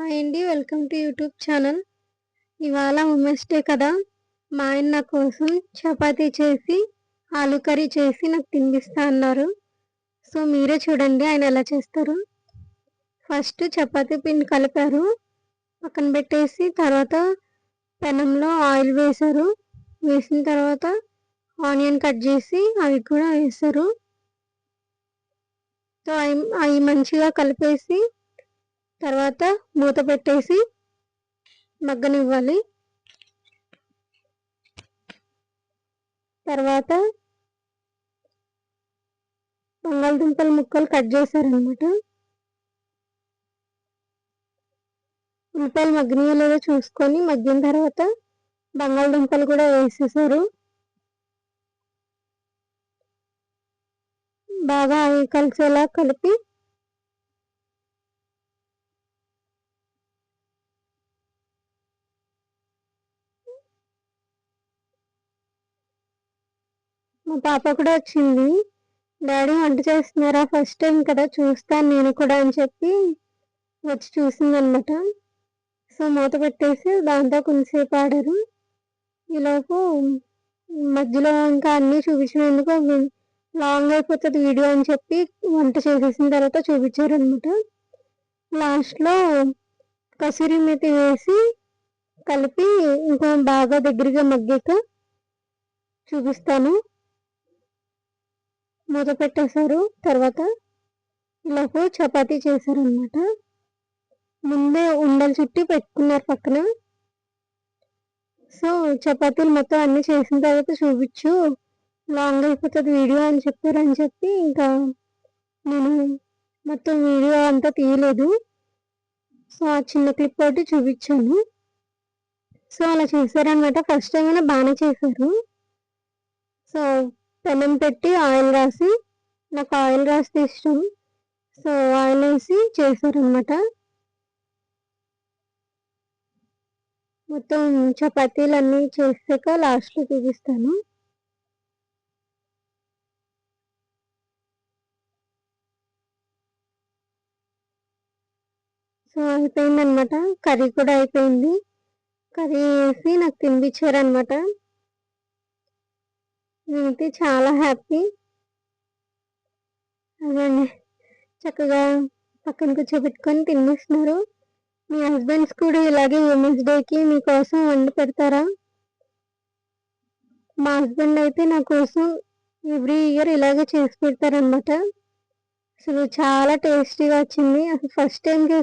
Hi అండి welcome to YouTube channel. ఇవాళ women's day కదా మా ఆయన నా కోసం చపాతీ చేసి ఆలు కర్రీ చేసి నాకు తినిపిస్తా అన్నారు. సో మీరే చూడండి ఆయన ఎలా చేస్తారు. ఫస్ట్ చపాతీ పిండి కలిపారు. పక్కన పెట్టేసి తర్వాత పెనంలో ఆయిల్ వేశారు. వేసిన తర్వాత ఆనియన్ కట్ చేసి అవి కూడా వేశారు. సో అవి అవి మంచిగా కలిపేసి తర్వాత మూత పెట్టేసి మగ్గనివ్వాలి. తర్వాత బంగాళదుంపల ముక్కలు కట్ చేశారనమాట ఉల్లిపాయలు మగ్గినాయో లేదో చూసుకొని మగ్గిన తర్వాత బంగాళదుంపలు కూడా వేసేసారు. బాగా అవి కలిసేలా కలిపి మా పాప కూడా వచ్చింది. డాడీ వంట చేస్తున్నారా? ఫస్ట్ టైం కదా చూస్తాను నేను కూడా అని చెప్పి వచ్చి చూసిందనమాట. సో మూత పెట్టేసి దాంతో కొంతసేపు ఆడారు. ఈలోపు మధ్యలో ఇంకా అన్నీ చూపించినందుకు లాంగ్ అయిపోతుంది వీడియో అని చెప్పి వంట చేసేసిన తర్వాత చూపించారు అనమాట లాస్ట్లో కసూరి మెతి వేసి కలిపి ఇంకా బాగా దగ్గరగా మగ్గాక చూపిస్తాను. మూత పెట్టేశారు తర్వాత ఇలాగ చపాతీ చేశారనమాట ముందే ఉండలు చుట్టి పెట్టుకున్నారు పక్కన. సో చపాతీలు మొత్తం అన్నీ చేసిన తర్వాత చూపించు లాంగ్ అయిపోతుంది వీడియో అని చెప్పారని చెప్పి ఇంకా నేను మొత్తం వీడియో అంతా తీయలేదు. సో ఆ చిన్న క్లిప్ ఒకటి చూపించాను. సో అలా చేశారనమాట ఫస్ట్ టైం అయినా బాగానే చేశారు. సో పెనం పెట్టి ఆయిల్ రాసి నాకు ఆయిల్ రాస్తే ఇష్టం. సో ఆయిల్ వేసి చేశారనమాట మొత్తం చపాతీలు అన్నీ చేసాక లాస్ట్లో చూపిస్తాను. సో అయిపోయింది అనమాట కర్రీ కూడా అయిపోయింది. కర్రీ వేసి నాకు తినిపించారనమాట నేనైతే చాలా హ్యాపీ. అదండి చక్కగా పక్కన కూర్చోబెట్టుకొని తినేస్తున్నారు. మీ హస్బెండ్స్ కూడా ఇలాగే ఉమెన్స్ డేకి మీకోసం వండి పెడతారా? మా హస్బెండ్ అయితే నా కోసం ఎవ్రీ ఇయర్ ఇలాగే చేసి పెడతారనమాట అసలు చాలా టేస్టీగా వచ్చింది. అసలు ఫస్ట్ టైం చేసి